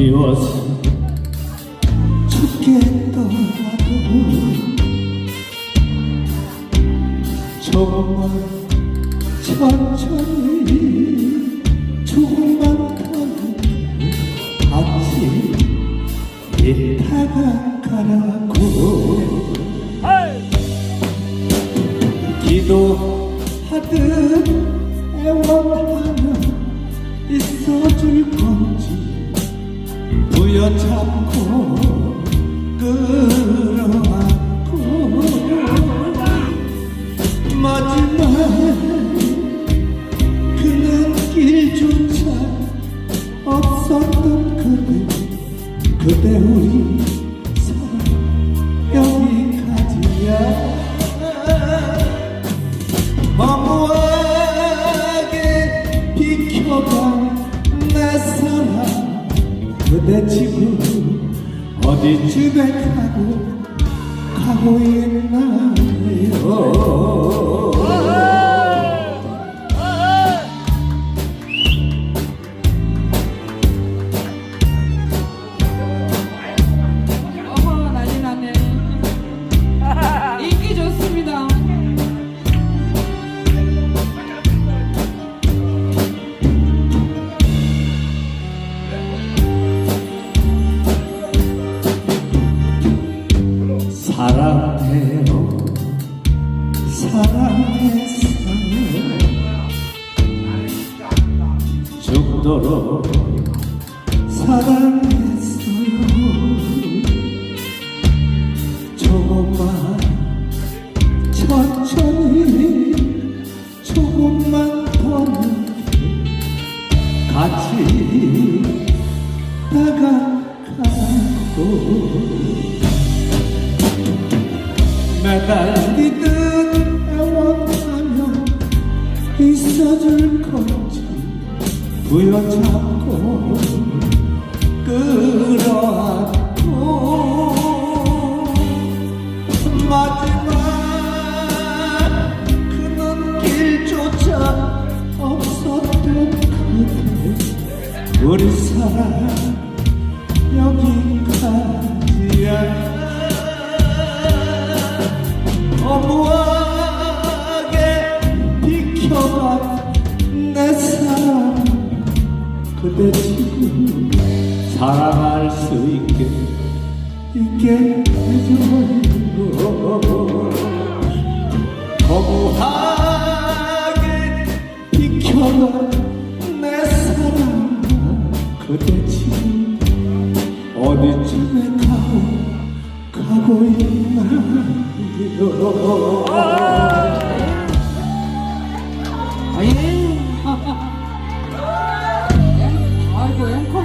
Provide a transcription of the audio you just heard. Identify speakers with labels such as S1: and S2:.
S1: 그리워서 좁게 떠나도 정말 천천히 조금만 더 같이 이따가 가라고. 기도하듯 애원하며 있어줄 건지 부여잡고 끌어안고. 마지막 그 눈길조차 없었던 그대 그대 우리 사랑 여기까지야. 내 사랑 그대 지금 어디쯤에 가고 사랑해요 사랑했어요. 죽도록 사랑했어요. 조금만 천천히 달리듯 애원하며 있어줄 건지. 부여잡고 끌어안고 마지막 그 눈길조차 없었던 그대. 우리 사랑 여기까지야 내 사랑 그대 지금 사랑할 수 있게 있게 해줘요 거부하게 비켜간 내 사랑 그대 지금 어디쯤에 가고 가고 있나요